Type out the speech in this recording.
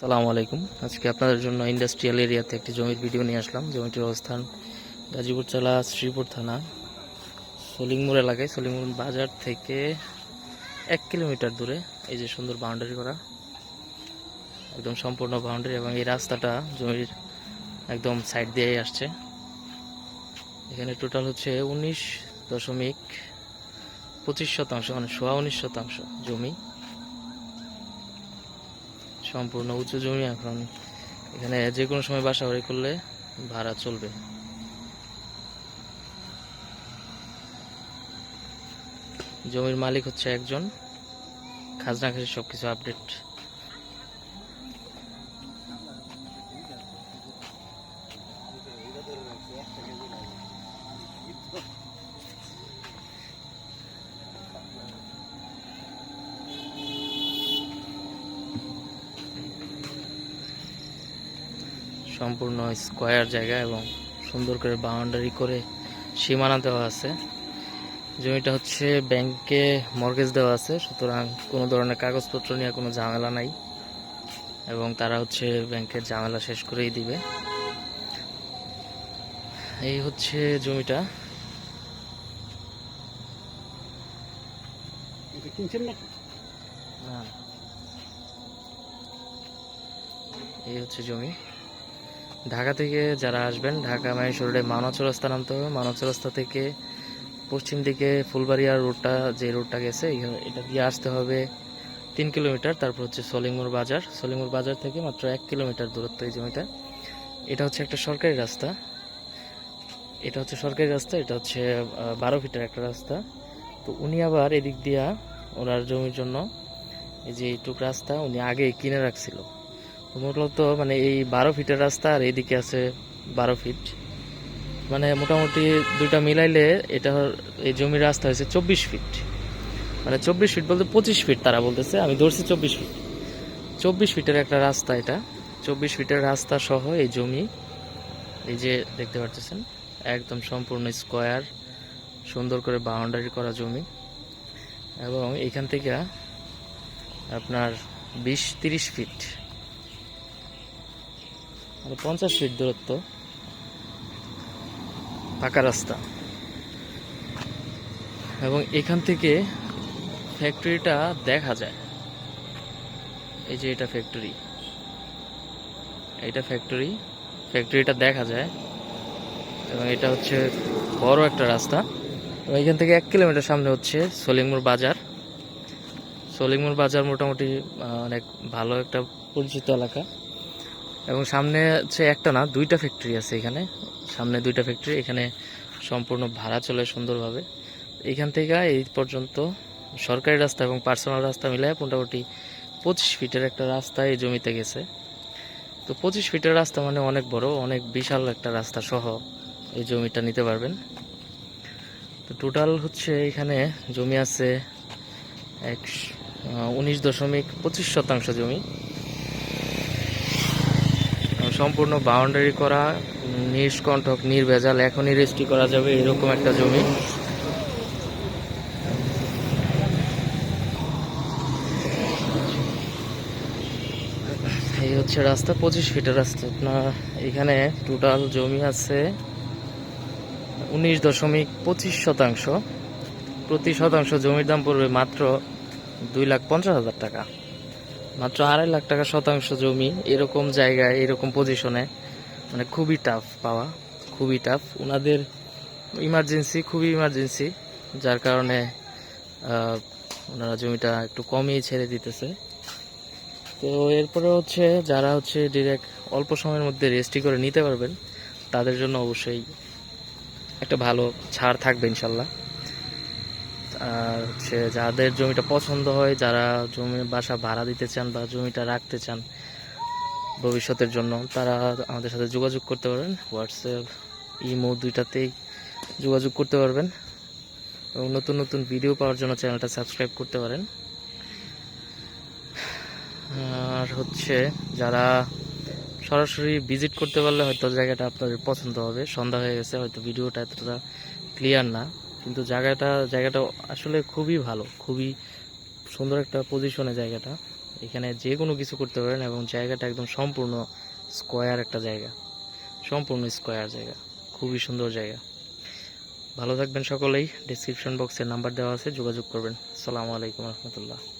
সালামু আলাইকুম। আজকে আপনাদের জন্য ইন্ডাস্ট্রিয়াল এরিয়াতে একটি জমির ভিডিও নিয়ে আসলাম। জমিটির অবস্থান গাজীপুর জেলা শ্রীপুর থানা, সলিংমুর এলাকায়। সলিংমুর বাজার থেকে এক কিলোমিটার দূরে। এই যে সুন্দর বাউন্ডারি করা, একদম সম্পূর্ণ বাউন্ডারি এবং এই রাস্তাটা জমির একদম সাইড দিয়েই আসছে। এখানে টোটাল হচ্ছে উনিশ দশমিক পঁচিশ শতাংশ মানে সোয়া উনিশ শতাংশ জমি। সম্পূর্ণ উঁচু জমি এখন। এখানে যে কোনো সময় বাসা বাড়ি করলে ভাড়া চলবে। জমির মালিক হচ্ছে একজন। খাজনা খাসি সবকিছু আপডেট সম্পূর্ণ স্কোয়ার জায়গা এবং সুন্দর করে বাউন্ডারি করে সীমানা দেওয়া আছে। জমিটা হচ্ছে ব্যাংকে মর্গেজ দেওয়া আছে সুতরাং কোনো ধরনের কাগজপত্র নিয়ে কোনো ঝামেলা নাই এবং তারা হচ্ছে ব্যাংকের ঝামেলা শেষ করেই দিবে। এই হচ্ছে জমিটা। এই হচ্ছে জমি। ঢাকা থেকে যারা আসবেন, ঢাকা মাইশোর রোডে মানচ রাস্তা নামতে হবে মানচ রাস্তা থেকে পশ্চিম দিকে ফুলবাড়িয়া রোডটা, যে রোডটা গেছে এটা দিয়ে আসতে হবে তিন কিলোমিটার, তারপর হচ্ছে সলিংমুর বাজার। সলিংমুর বাজার থেকে মাত্র এক কিলোমিটার দূরত্ব এই জমিটা। এটা হচ্ছে একটা সরকারি রাস্তা। এটা হচ্ছে সরকারি রাস্তা, এটা হচ্ছে বারো ফিটের একটা রাস্তা। তো উনি আবার এদিক দিয়া ওনার জমির জন্য এই যে এইটুক রাস্তা উনি আগে কিনে রাখছিল। মূলত মানে এই বারো ফিটের রাস্তা আর এইদিকে আছে বারো ফিট। মানে মোটামুটি দুইটা মিলাইলে এটা এই জমির রাস্তা হয়েছে চব্বিশ ফিট। মানে চব্বিশ ফিট বলতে পঁচিশ ফিট তারা বলতেছে, আমি ধরছি চব্বিশ ফিট। চব্বিশ ফিটের একটা রাস্তা এটা। চব্বিশ ফিটের রাস্তা সহ এই জমি, এই যে দেখতে পাচ্ছেন একদম সম্পূর্ণ স্কোয়ার, সুন্দর করে বাউন্ডারি করা জমি। এবং এইখান থেকে আপনার বিশ, তিরিশ ফিট। মানে পঞ্চাশ ফিট দূরত্ব পাকা রাস্তা। এবং এখান থেকে ফ্যাক্টরিটা দেখা যায়। এই যে এটা ফ্যাক্টরি এটা ফ্যাক্টরি ফ্যাক্টরিটা দেখা যায়। এবং এটা হচ্ছে বড় একটা রাস্তা। এবং এখান থেকে এক কিলোমিটার সামনে হচ্ছে সলিমুর বাজার। সলিমুর বাজার মোটামুটি অনেক ভালো একটা পরিচিত এলাকা। এবং সামনে হচ্ছে একটা না, দুইটা ফ্যাক্টরি আছে এখানে। সামনে দুইটা ফ্যাক্টরি এখানে সম্পূর্ণ ভাড়া চলে সুন্দরভাবে। এখান থেকে এই পর্যন্ত সরকারি রাস্তা এবং পার্সোনাল রাস্তা মিলে মোটামুটি পঁচিশ ফিটের একটা রাস্তা এই জমিতে গেছে। তো পঁচিশ ফিটের রাস্তা মানে অনেক বড়, অনেক বিশাল একটা রাস্তা সহ এই জমিটা নিতে পারবেন। তো টোটাল হচ্ছে এখানে জমি আছে এক উনিশ দশমিক পঁচিশ শতাংশ জমি। সম্পূর্ণ বাউন্ডারি করা, নিষ্কণ্ঠক, নির্ভেজাল, এখনই রেজিস্ট্রি করা যাবে এরকম একটা জমি। এই হচ্ছে রাস্তা, পঁচিশ ফিটের রাস্তা। আপনার এখানে টোটাল জমি আছে উনিশ দশমিক পঁচিশ শতাংশ। প্রতি শতাংশ জমির দাম পড়বে মাত্র দুই লাখ পঞ্চাশ হাজার টাকা। মাত্র আড়াই লাখ টাকা শতাংশ জমি, এরকম জায়গায়, এরকম পজিশনে মানে খুবই টাফ পাওয়া, খুবই টাফ ওনাদের ইমার্জেন্সি খুবই ইমার্জেন্সি যার কারণে ওনারা জমিটা একটু কমই ছেড়ে দিতেছে। তো এরপরে হচ্ছে যারা হচ্ছে ডিরেক্ট অল্প সময়ের মধ্যে রেজিস্ট্রি করে নিতে পারবেন, তাদের জন্য অবশ্যই একটা ভালো ছাড় থাকবে ইনশাল্লাহ। আর হচ্ছে যাদের জমিটা পছন্দ হয়, যারা জমি বাসা ভাড়া দিতে চান বা জমিটা রাখতে চান ভবিষ্যতের জন্য, তারা আমাদের সাথে যোগাযোগ করতে পারবেন। হোয়াটসঅ্যাপ ইমো দুইটাতেই যোগাযোগ করতে পারবেন। এবং নতুন নতুন ভিডিও পাওয়ার জন্য চ্যানেলটা সাবস্ক্রাইব করতে পারেন। আর হচ্ছে যারা সরাসরি ভিজিট করতে পারলে হয়তো জায়গাটা আপনাদের পছন্দ হবে। সন্ধ্যা হয়ে গেছে, হয়তো ভিডিওটা এতটা ক্লিয়ার না। কিন্তু জায়গাটা জায়গাটা আসলে খুবই ভালো, খুবই সুন্দর একটা পজিশনে জায়গাটা। এখানে যে কোনো কিছু করতে পারেন এবং জায়গাটা একদম সম্পূর্ণ স্কোয়ার একটা জায়গা। সম্পূর্ণ স্কোয়ার জায়গা, খুবই সুন্দর জায়গা। ভালো থাকবেন সকলেই ডিসক্রিপশন বক্সের নাম্বার দেওয়া আছে, যোগাযোগ করবেন। আসসালামু আলাইকুম রহমতুল্লাহ।